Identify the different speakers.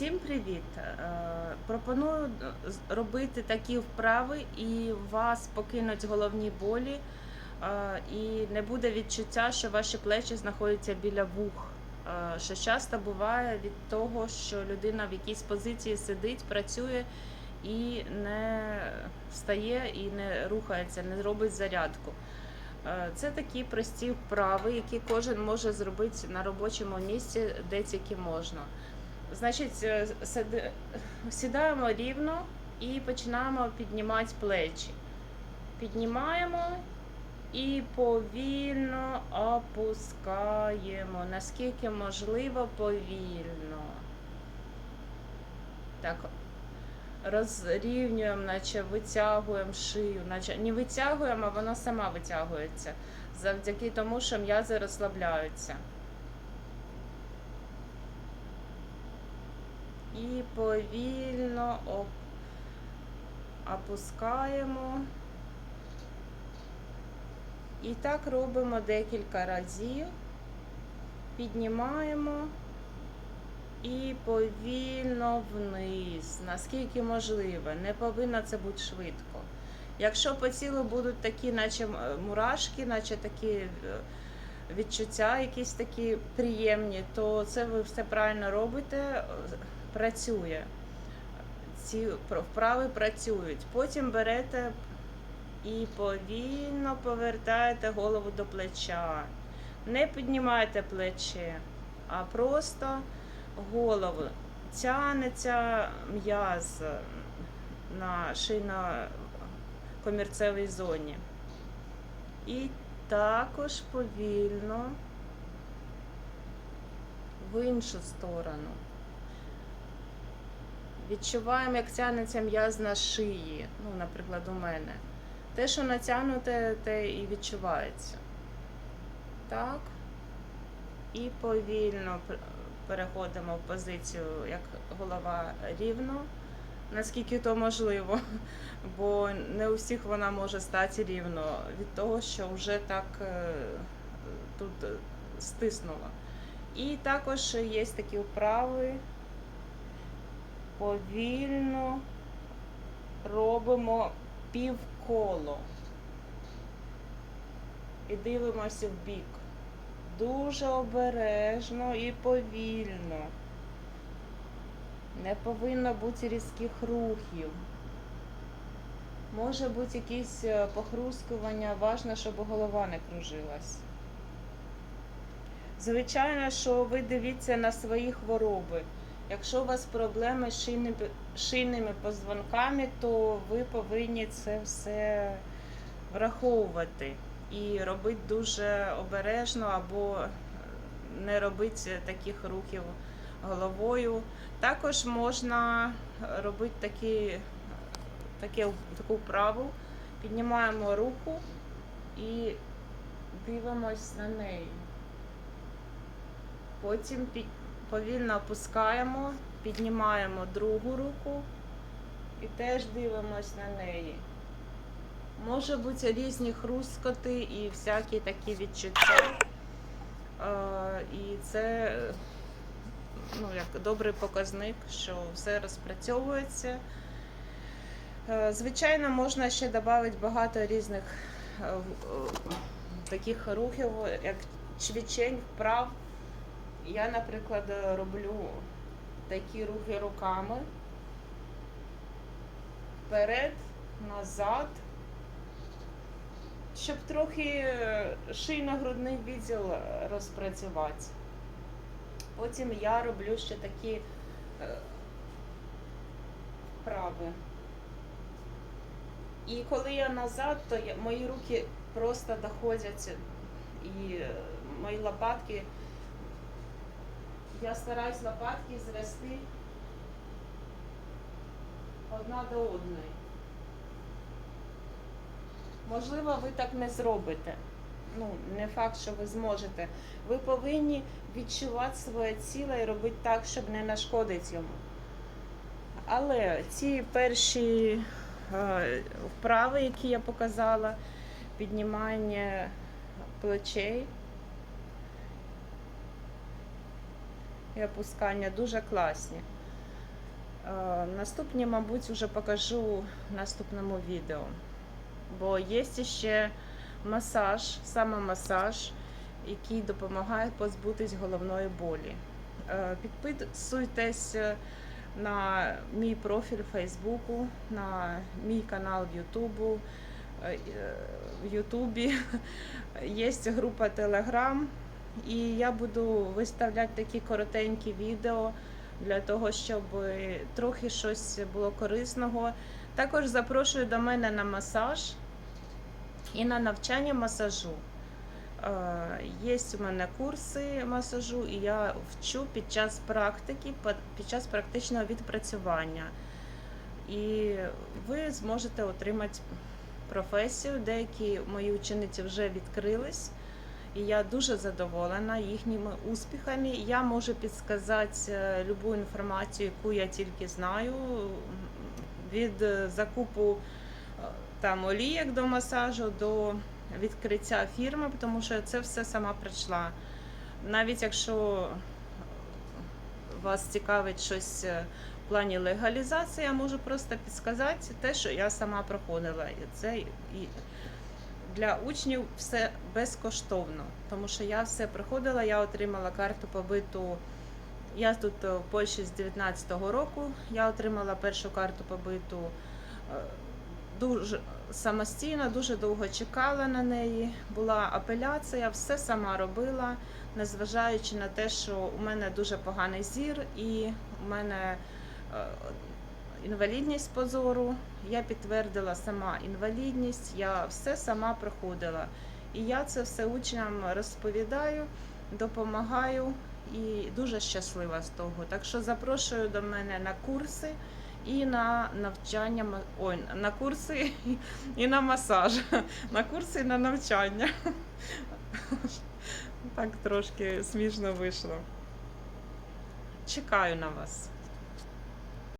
Speaker 1: Всім привіт! Е, Пропоную з- робити такі вправи, і вас покинуть головні болі, е, і не буде відчуття, що ваші плечі знаходяться біля вух. Е, Що часто буває від того, що людина в якійсь позиції сидить, працює і не встає і не рухається, не робить зарядку. Е, Це такі прості вправи, які кожен може зробити на робочому місці, де тільки можна. Значить, е, сідаємо рівно і починаємо піднімати плечі. Піднімаємо і повільно опускаємо, наскільки можливо, повільно. Так, розрівнюємо, наче витягуємо шию, наче не витягуємо, а вона сама витягується. Завдяки тому, що м'язи розслабляються. І повільно оп- опускаємо. І так робимо декілька разів. Піднімаємо і повільно вниз, наскільки можливо. Не повинно це бути швидко. Якщо по тілу будуть такі, наче мурашки, наче такі е, відчуття, якісь такі приємні, то це ви все правильно робите, е, працює. Ці вправи працюють. Потім берете і повільно повертаєте голову до плеча. Не піднімайте плече, а просто голову. Тянеться м'яз на шийно-комірцевій зоні. І також повільно в іншу сторону. Відчуваємо, як тягнеться м'яз на шиї. Ну, наприклад, у мене. Те, що натягнуте, те і відчувається. Так. І повільно переходимо в позицію, як голова рівно, наскільки то можливо. Бо не у всіх вона може стати рівно від того, що вже так е, тут е, стиснуло. І також є такі вправи. Повільно робимо півколо і дивимося в бік. Дуже обережно і повільно. Не повинно бути різких рухів. Може бути якесь е, похрускування, важно, щоб голова не кружилась. Звичайно, що ви дивіться на свої хвороби. Якщо у вас проблеми з шийними, позвонками, то ви повинні це все враховувати і робити дуже обережно або не робити таких рухів головою. Також можна робити такі, таке, таку вправу. Піднімаємо руку і дивимось на неї. Потім під, повільно опускаємо, піднімаємо другу руку і теж дивимось на неї. Може бути різні хрускоти і всякі такі відчуття. І це ну, як добрий показник, що все розпрацьовується. Звичайно, можна ще додати багато різних е, е, таких рухів, як чвічень, вправ. Я, наприклад, роблю такі рухи руками. Вперед, назад, щоб трохи шийно-грудний відділ розпрацювати. Потім я роблю ще такі е, вправи. І коли я назад, то мої руки просто доходять і мої лопатки. Я стараюсь лопатки звести одна до одної. Можливо, ви так не зробите. Ну, не факт, що ви зможете. Ви повинні відчувати своє тіло і робити так, щоб не нашкодити йому. Але ці перші е, вправи, які я показала, піднімання плечей і опускання дуже класні. Е, Наступні, мабуть, вже покажу в наступному відео. Бо є ще масаж, саме масаж, який допомагає позбутись головної болі. Е, Підписуйтесь на мій профіль Фейсбуку, на мій канал в Ютубу. е, е, В Ютубі є група Телеграм, і я буду виставляти такі коротенькі відео для того, щоб трохи щось було корисного. Також запрошую до мене на масаж і на навчання масажу. Е, Є у мене курси масажу, і я вчу під час практики, під- під час практичного відпрацювання. І ви зможете отримати професію. Деякі мої учениці вже відкрились, і я дуже задоволена їхніми успіхами. Я можу підсказати е, любу інформацію, яку я тільки знаю, від е, закупу е, там олієк до масажу до відкриття фірми, тому що це все сама пройшла. Навіть якщо вас цікавить щось в плані легалізації, я можу просто підсказати те, що я сама проходила. Це для учнів все безкоштовно, тому що я все проходила, я отримала карту побиту. Я тут е, в Польщі з 19-го року. Я отримала першу карту побиту е, дуже самостійно, дуже довго чекала на неї. Була апеляція, все сама робила, незважаючи на те, що у мене дуже поганий зір і у мене е, інвалідність по зору. Я підтвердила сама інвалідність, я все сама проходила. І я це все учням розповідаю, допомагаю і дуже щаслива з того. Так що запрошую до мене на курси і на навчання ой, на курси і на масаж. На курси і на навчання. Так трошки смішно вийшло. Чекаю на вас.